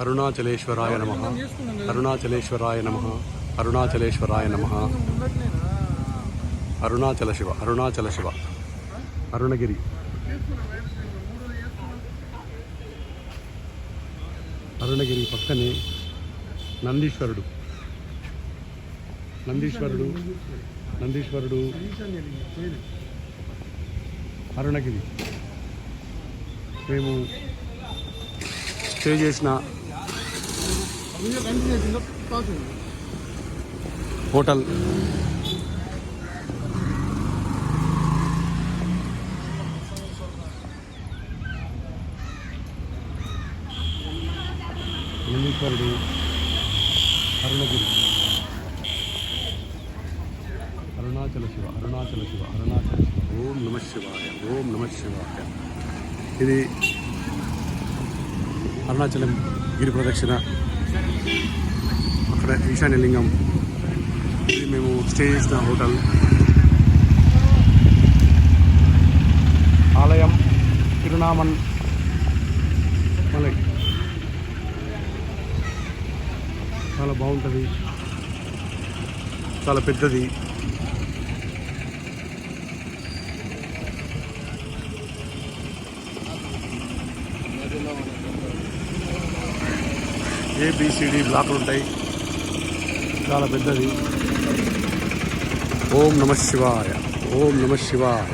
అరుణాచలేశ్వరాయ నమ. అరుణాచలేశ్వరాయ నమ. అరుణాచలేశ్వరాయ నమ. అరుణాచల శివ అరుణాచల శివ అరుణగిరి. అరుణగిరి పక్కనే నందీశ్వరుడు. నందీశ్వరుడు నందీశ్వరుడు. అరుణగిరి. మేము స్టే చేసిన. హోటల్. నందీశ్వరుడు అరుణగిరి. అరుణాచల శివ అరుణాచల శివ అరుణాచల శివ. ఓం నమ శివాయ ఓం నమ శివాయ. ఇది అరుణాచలం గిరి ప్రదక్షిణ. అక్కడ ఈశాన్యలింగం. ఇది మేము స్టే చేసిన హోటల్. ఆలయం తిరునామన్ మలై. చాలా బాగుంటుంది. చాలా పెద్దది. ఏబిసిడి బ్లాక్లు ఉంటాయి. చాలా పెద్దది. ఓం నమ శివాయ. ఓం నమ శివాయ.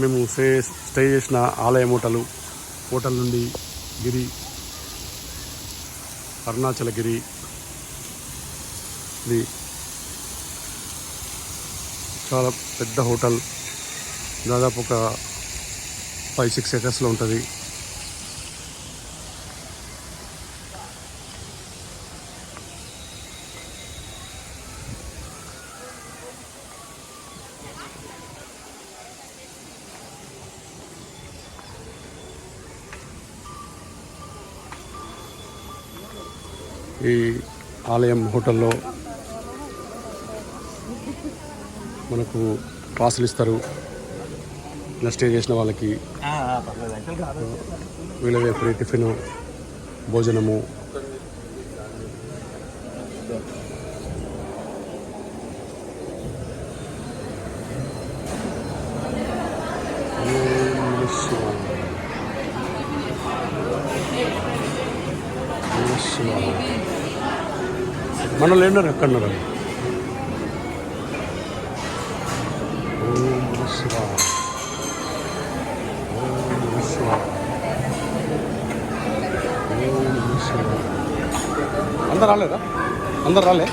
మేము స్టే స్టే చేసిన ఆలయం హోటలు హోటల్ నుండి గిరి అరుణాచలగిరి ఇది చాలా పెద్ద హోటల్. దాదాపు ఒక ఫైవ్ సిక్స్ ఎకర్స్లో ఉంటుంది. ఈ ఆలయం హోటల్లో మనకు పాసులు ఇస్తారు. ఇలా స్టే చేసిన వాళ్ళకి వీళ్ళదే ఫ్రీ టిఫిన్ భోజనము నమః శివాయ. నమః శివాయ. మనలో ఉన్నారు ఎక్కడన్నారు అందరు రాలేదా? అందరు రాలే?